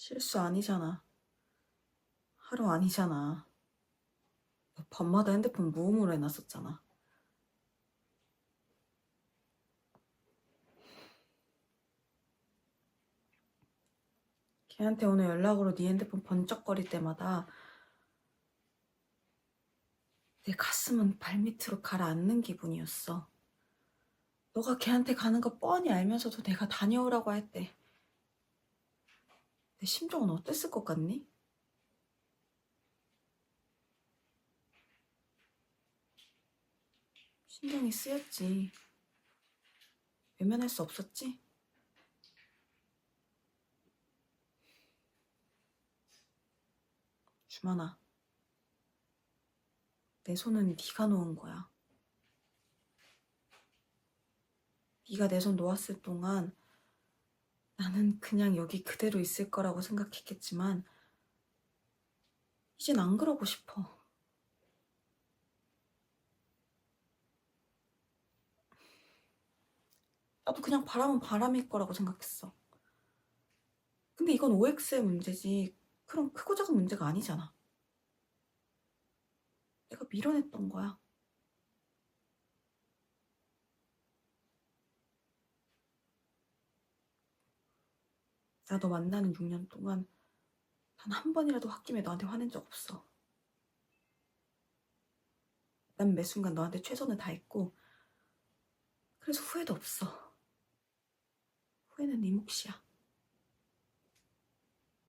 실수 아니잖아. 하루 아니잖아. 너 밤마다 핸드폰 무음으로 해놨었잖아. 걔한테 오늘 연락으로 네 핸드폰 번쩍거릴 때마다 내 가슴은 발밑으로 가라앉는 기분이었어. 너가 걔한테 가는 거 뻔히 알면서도 내가 다녀오라고 할 때 내 심정은 어땠을 것 같니? 신경이 쓰였지. 외면할 수 없었지? 주만아, 내 손은 네가 놓은 거야. 네가 내 손 놓았을 동안 나는 그냥 여기 그대로 있을 거라고 생각했겠지만 이젠 안 그러고 싶어. 나도 그냥 바람은 바람일 거라고 생각했어. 근데 이건 OX의 문제지. 그럼 크고 작은 문제가 아니잖아. 내가 밀어냈던 거야. 나너 만나는 6년 동안 단 한 번이라도 홧김에 너한테 화낸 적 없어. 난 매 순간 너한테 최선을 다했고 그래서 후회도 없어. 후회는 네 몫이야.